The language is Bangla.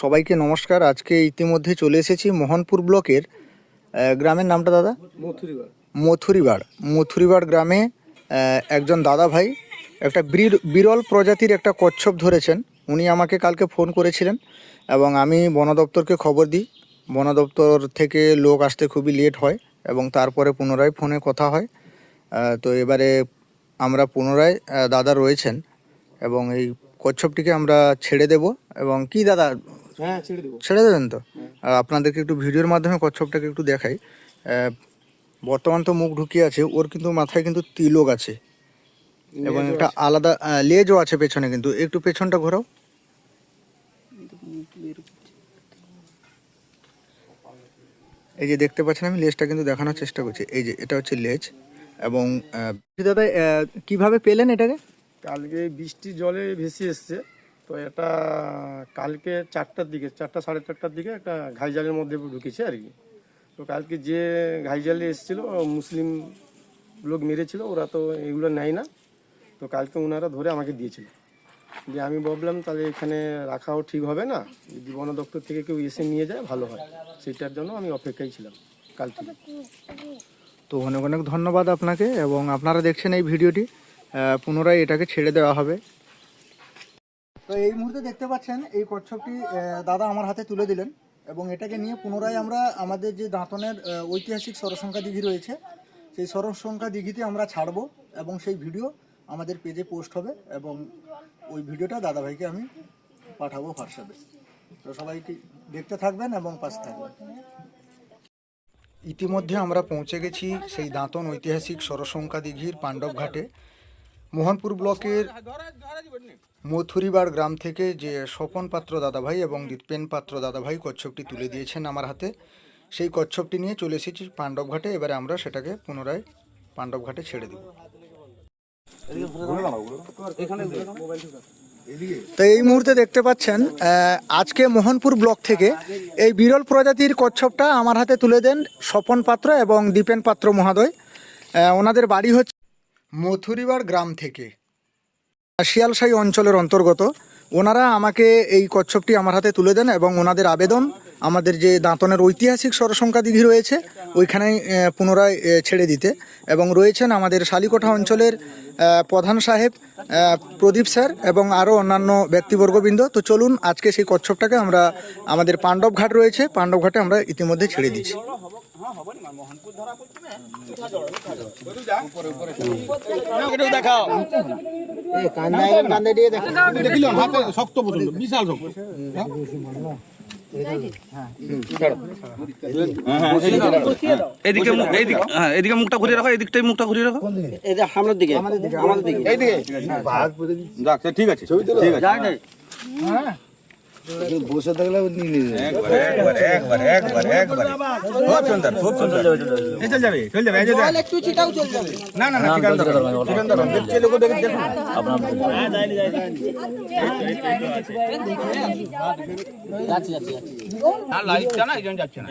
সবাইকে নমস্কার। আজকে ইতিমধ্যে চলে এসেছি মোহনপুর ব্লকের গ্রামের নামটা দাদা? মথুরিবাড় মথুরিবাড় গ্রামে একজন দাদা ভাই একটা বির- বিরল প্রজাতির একটা কচ্ছপ ধরেছেন। উনি আমাকে কালকে ফোন করেছিলেন এবং আমি বন দপ্তরকে খবর দিই। বন দপ্তর থেকে লোক আসতে খুবই লেট হয় এবং তারপরে পুনরায় ফোনে কথা হয়। তো এবারে আমরা পুনরায় দাদা রয়েছেন এবং এই কচ্ছপটিকে আমরা ছেড়ে দেব। এবং কি দাদা হ্যাঁ ছেড়ে দেবো। ছেড়ে দেবেন তো? আর আপনাদেরকে একটু ভিডিওর মাধ্যমে কচ্ছপটাকে একটু দেখাই। বর্তমান তো মুখ ঢুকিয়ে আছে ওর কিন্তু মাথায় কিন্তু তিলক আছে। এবং একটা আলাদা লেজও আছে পেছনে কিন্তু। একটু পেছনটা ঘোরাও। এই যে দেখতে পাচ্ছেন আমি লেজটা কিন্তু দেখানোর চেষ্টা করছি। এই যে এটা হচ্ছে লেজ। এবং দাদা কীভাবে পেলেন এটাকে? কালকে বৃষ্টি জলে ভেসে এসছে। তো এটা কালকে চারটার দিকে, চারটা সাড়ে চারটার দিকে একটা ঘাইজালের মধ্যে ঢুকেছে আর কি। তো কালকে যে ঘাইজালে এসেছিল মুসলিম লোক মেরেছিল, ওরা তো এগুলো নেয় না। তো কালকে ওনারা ধরে আমাকে দিয়েছিল। যে আমি ভাবলাম, তাহলে এখানে রাখাও ঠিক হবে না। যদি বন দপ্তর থেকে কেউ এসে নিয়ে যায়, ভালো হয়। সেটার জন্য আমি অপেক্ষায় ছিলাম কাল থেকে তো অনেক অনেক ধন্যবাদ আপনাকে, এবং আপনারা দেখছেন এই ভিডিওটি। পুনরায় এটাকে ছেড়ে দেওয়া হবে। তো এই মুহূর্তে দেখতে পাচ্ছেন, এই কচ্ছপটি দাদা আমার হাতে তুলে দিলেন এবং এটাকে নিয়ে পুনরায় আমরা আমাদের যে দাঁতনের ঐতিহাসিক সরসংখ্যা দিঘি রয়েছে, সেই সরসংখ্যা দিঘিতে আমরা ছাড়বো এবং সেই ভিডিও আমাদের পেজে পোস্ট হবে এবং ওই ভিডিওটা দাদাভাইকে আমি পাঠাবো হোয়াটসঅ্যাপে। তো সবাইকে দেখতে থাকবেন এবং পাশে থাকবেন। ইতিমধ্যে আমরা পৌঁছে গেছি সেই দাঁতন ঐতিহাসিক সরসংখ্যা দিঘির পাণ্ডব ঘাটে। মোহনপুর ব্লকের মথুরিবার গ্রাম থেকে যে স্বপন পাত্র দাদাভাই এবং দীপেন পাত্র দাদাভাই কচ্ছপটি তুলে দিয়েছেন আমার হাতে সেই কচ্ছপটি নিয়ে চলে এসেছি পাণ্ডবঘাটে এবারে আমরা সেটাকে পুনরায় পাণ্ডবঘাটে ছেড়ে দেব। তো এই মুহূর্তে দেখতে পাচ্ছেন আজকে মোহনপুর ব্লক থেকে এই বিরল প্রজাতির কচ্ছপটা আমার হাতে তুলে দেন স্বপন পাত্র এবং দীপেন পাত্র মহাদয়। ওনাদের বাড়ি হচ্ছে মথুরিবাড় গ্রাম থেকে। শিয়ালশাহী অঞ্চলের অন্তর্গত, ওনারা আমাকে এই কচ্ছপটি আমার হাতে তুলে দেন এবং ওনাদের আবেদন, আমাদের যে দাঁতনের ঐতিহাসিক সরসংখ্যা দিঘি রয়েছে ওইখানেই পুনরায় ছেড়ে দিতে। এবং রয়েছেন আমাদের শালিকোঠা অঞ্চলের প্রধান সাহেব প্রদীপ স্যার এবং আরও অন্যান্য ব্যক্তিবর্গবৃন্দ। তো চলুন, আজকে সেই কচ্ছপটাকে আমরা, আমাদের পাণ্ডবঘাট রয়েছে, পাণ্ডবঘাটে আমরা ইতিমধ্যে ছেড়ে দিচ্ছি। দেখিলাম শক্ত পর্যন্ত বিশাল শক্ত। এদিকে মুখ এইদিকে হ্যাঁ এদিকে মুখটা ঘুরিয়ে রাখো এদিকটাই মুখটা ঘুরিয়ে রাখো। যাক সে ঠিক আছে ঠিক আছে। বসে থাকলে নিয়ে নিয়ে একবার একবার একবার একবার খুব সুন্দর খুব সুন্দর। চল যাবে চল যাবে এই যে দেখ। একটু চিটাও চলে যাবে। না না না ঠিকানা দাও ঠিকানা দাও দেখছে লোক দেখে দেখুন আর লাইটটা না এই জন্য যাচ্ছে না।